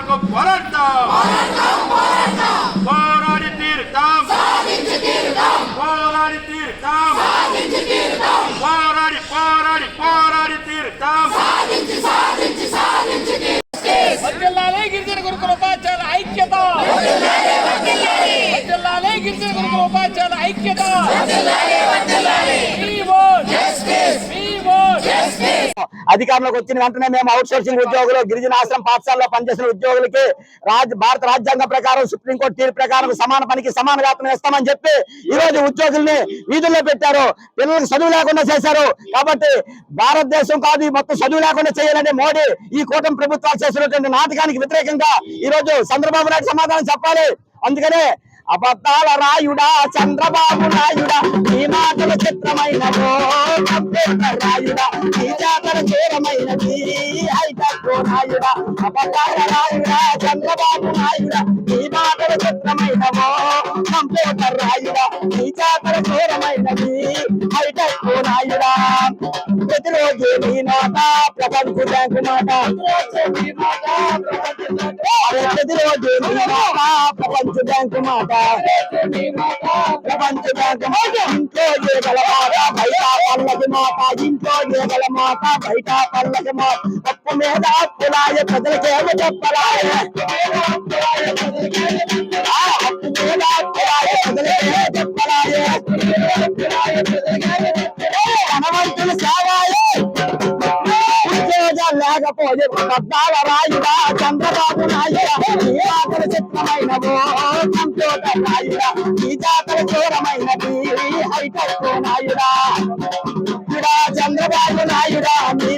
వరకు పోరాడతాం. పోరాడి తీరుతాం. పోరాడి తీరుతాం. పోరాడి పోరాడి పోరాడి తీరుతాం. వర్తిల్లాలే గిరిజన గురుకుల ఉపాధ్యాయుల ఐక్యత. వర్తిల్లాలే గిరిజన గురుకుల ఉపాధ్యాయుల ఐక్యత. అధికారంలోకి వచ్చిన వెంటనే మేము అవుట్ సోర్సింగ్ ఉద్యోగులు గిరిజన ఆశ్రమ పాఠశాలలో పనిచేసిన ఉద్యోగులకి రాజ్ భారత రాజ్యాంగం ప్రకారం సుప్రీంకోర్టు తీర్పు ప్రకారం సమాన పనికి సమాన వేతనం ఇస్తామని చెప్పి ఈ రోజు ఉద్యోగుల్ని వీధుల్లో పెట్టారు. పిల్లలకు చదువు లేకుండా చేశారు. కాబట్టి భారతదేశం కాదు ఈ మొత్తం చదువు లేకుండా చేయాలని మోడీ ఈ కూటమి ప్రభుత్వాలు చేసినటువంటి నాటకానికి వ్యతిరేకంగా ఈ రోజు చంద్రబాబు నాయుడు సమాధానం చెప్పాలి. అందుకనే అబద్ధాల రాయుడా చంద్రబాబు నాయుడా ఈ మాటలు చిత్రమైన రాయుడా ఈ జాతర దూరమైనది నాయుడా అబద్ధాల రాయుడా చంద్రబాబు నాయుడా ఈ మాటలు చిత్రమైనవో కంప్యూటర్ రాయుడా ఈ జాతర దూరమైనది ప్రతిరోజు నీ నోట ప్రపంచ బ్యాంకు మాట. ప్రతిరోజు నీ మాట ప్రపంచ బ్యాంకు మాట. ప్రపంచ బ్యాంకు మాట. ఇంట్లో ఏగల మాట బయట పల్లకి మాట. ఇంట్లో ఏగల మాట బయట పల్లకి మాట. అప్పు మీద అప్పులాయ ప్రజలకేమో చెప్పలాయ ఉద్యోగాలు లేకపోతే పద్నాల చంద్రబాబు నాయుడా ఈ ఆకలి చిత్రమైనవో కంప్యూటర్ నాయుడా ఈ జాతర దూరమైనది హైటెక్ నాయుడా చంద్రబాబు నాయుడా మీ